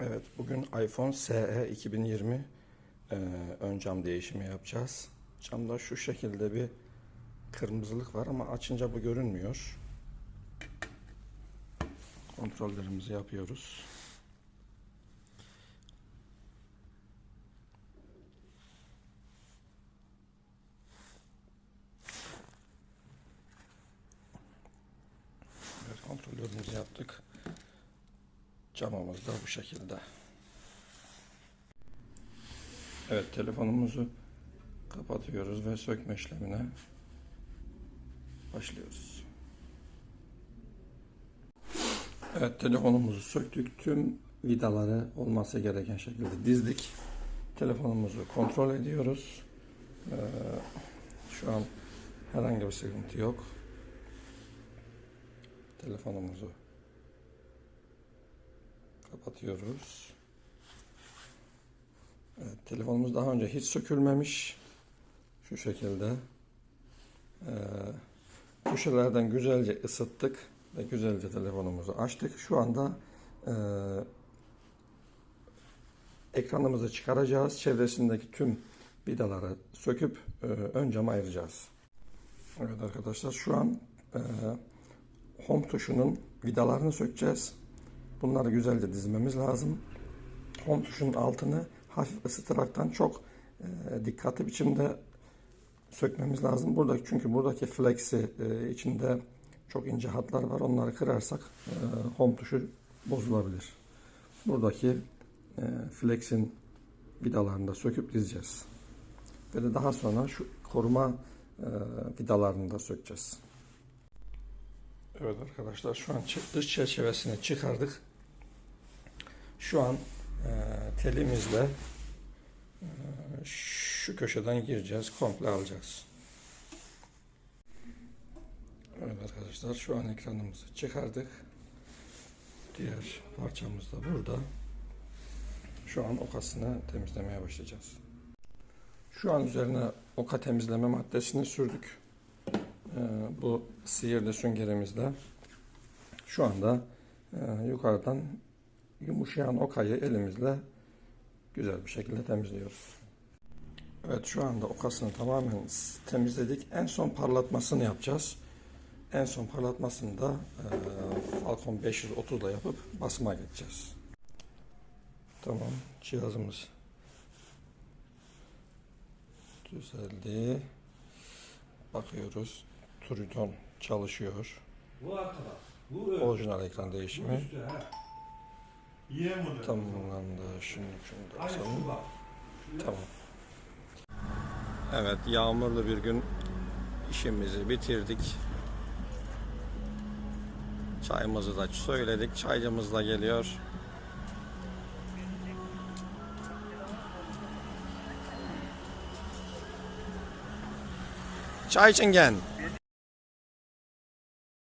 Evet, bugün iPhone SE 2020 e, ön cam değişimi yapacağız. Camda şu şekilde bir kırmızılık var ama açınca bu görünmüyor. Kontrollerimizi yapıyoruz. Evet, kontrollerimizi yaptık. Camımız da bu şekilde. Evet telefonumuzu kapatıyoruz ve sökme işlemine başlıyoruz. Evet telefonumuzu söktük. Tüm vidaları olması gereken şekilde dizdik. Telefonumuzu kontrol ediyoruz. Ee, şu an herhangi bir sıkıntı yok. Telefonumuzu kapatıyoruz. Evet, telefonumuz daha önce hiç sökülmemiş. Şu şekilde. Ee, köşelerden güzelce ısıttık ve güzelce telefonumuzu açtık. Şu anda e, ekranımızı çıkaracağız. Çevresindeki tüm vidaları söküp e, ön cama ayıracağız. Evet arkadaşlar şu an e, home tuşunun vidalarını sökeceğiz. Bunları güzelce dizmemiz lazım. Home tuşunun altını hafif ısıtaraktan çok e, dikkatli biçimde sökmemiz lazım. Burada çünkü buradaki flexi e, içinde çok ince hatlar var. Onları kırarsak e, home tuşu bozulabilir. Buradaki e, flexin vidalarını da söküp dizeceğiz. Ve de daha sonra şu koruma e, vidalarını da sökeceğiz. Evet arkadaşlar şu an dış çerçevesini çıkardık. Şu an e, telimizle e, şu köşeden gireceğiz. Komple alacağız. Evet arkadaşlar şu an ekranımızı çıkardık. Diğer parçamız da burada. Şu an okasını temizlemeye başlayacağız. Şu an üzerine oka temizleme maddesini sürdük. Ee, bu sihirli süngerimizle şu anda e, yukarıdan yumuşayan okayı elimizle güzel bir şekilde temizliyoruz. Evet şu anda okasını tamamen temizledik. En son parlatmasını yapacağız. En son parlatmasını da e, Falcon 530 ile yapıp basıma geçeceğiz. Tamam cihazımız düzeldi. Bakıyoruz. Triton çalışıyor. Bu arkada. Bu ön. Orijinal ekran Bu değişimi ha. Yem onu. tamamlandı. Şimdi şunu da bak. Tamam. Evet, yağmurlu bir gün işimizi bitirdik. Çayımızı da söyledik. Çaycımız da geliyor. Çay için gel.